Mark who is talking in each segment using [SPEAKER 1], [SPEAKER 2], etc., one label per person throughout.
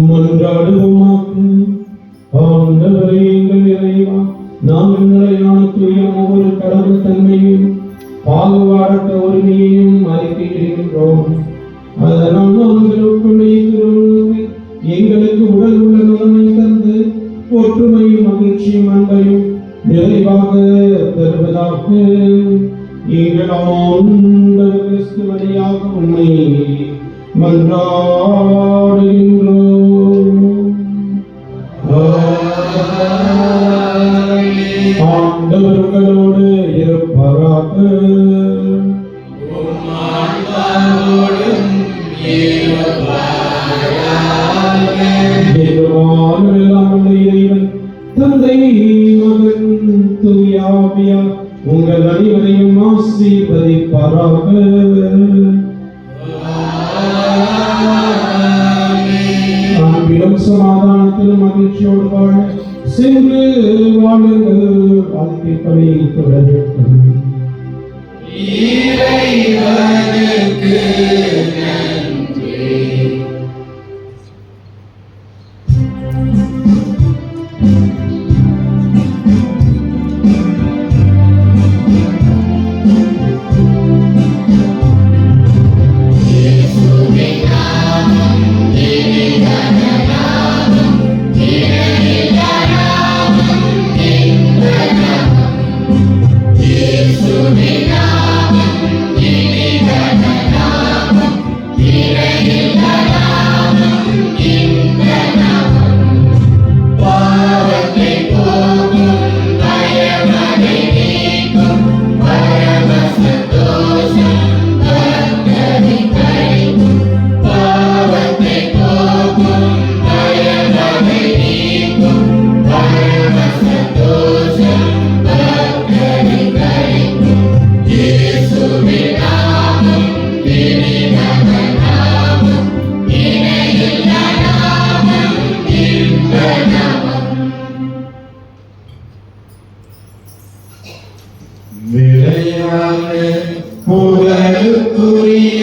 [SPEAKER 1] மன்றாடுவோமாக ஆண்டவரே எங்கள் இறைவா நாங்கள் நிலையான தூய ஒவ்வொரு கடவுள் தன்மையும் பாகுபாடற்ற உரிமையையும் அறிக்கையிடுகின்றோம் அதனால் நாங்களுக்குள்ளே எங்களுக்கு உடல் உள்ள நலனை தந்து ஒற்றுமையும் மகிழ்ச்சியும் அன்பையும் நிறைவாக தருவதாக எங்கள் ஆண்டவர் கிறிஸ்து வழியாக உண்மை மன்றாட இருப்பாராக தந்தை மகன் தூயாவியா உங்கள் அனைவரையும் ஆசீர்வதிப்பாராக. அன்பிலும் சமாதானத்திலும் மகிழ்ச்சியோடு வாழ சென்று வாழுங்கள் வாழ்க்கை பணி தொடரட்டும் நிலையான புகழுக்குரிய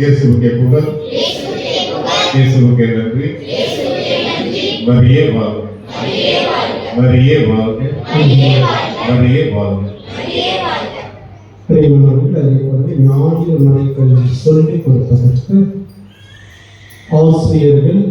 [SPEAKER 2] இயேசுவுக்கே புகழ் இயேசுவுக்கே நன்றி மரியே வாழ்க மரியே வாழ்க மரியே வாழ்க
[SPEAKER 1] பிரியமானவர்கள் அதே போலவே ஞாயிறு மறைக்கல்வி சொல்லிக் கொடுப்பதற்கு ஆசிரியர்கள்